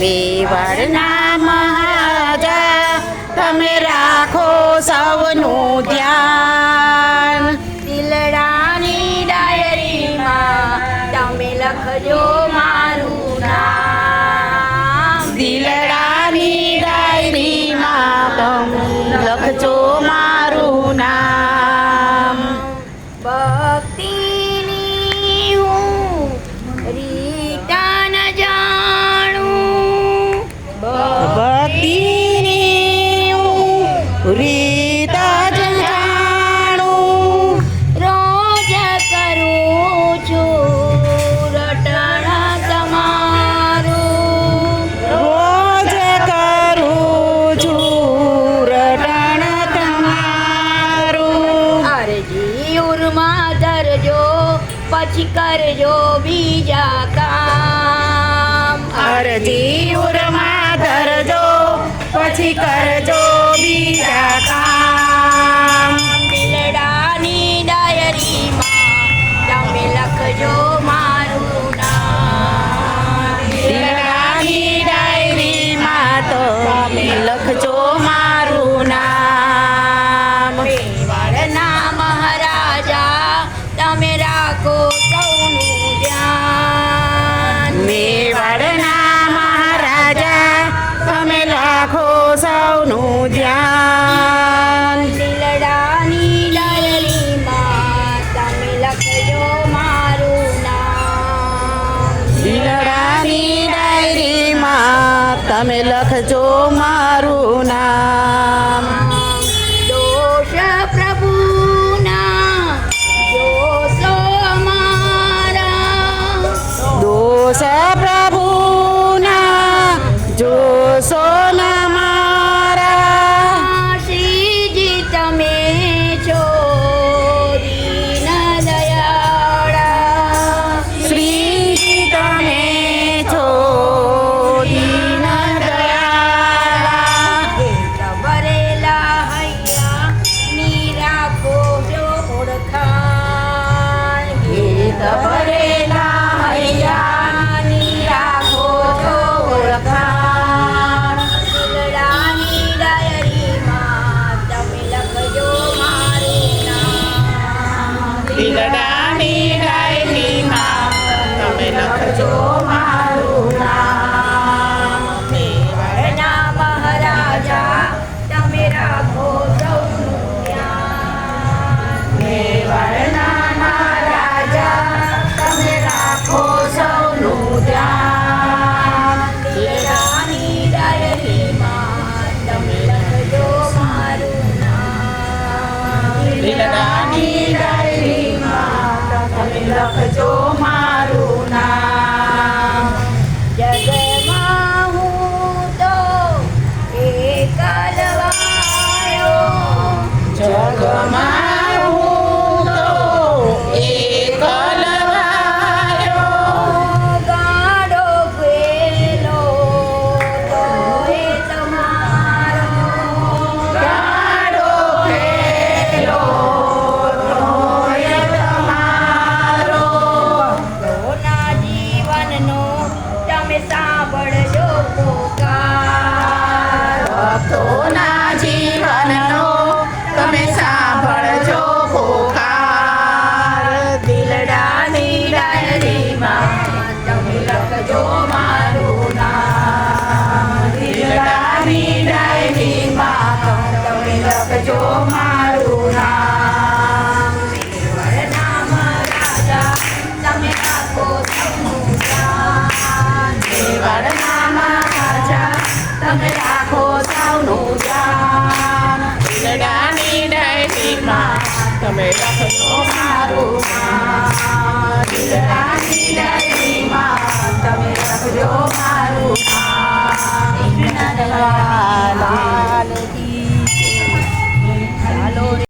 મેવાડના મહારાજા તમે રાખો સૌનું ધ્યાન. पच कर जो भी जाता अर जी उर मा जो पच कर जो તમે લખજો મારું નામ. રાખજો માં. લેજો મારું નામ રાજા તમે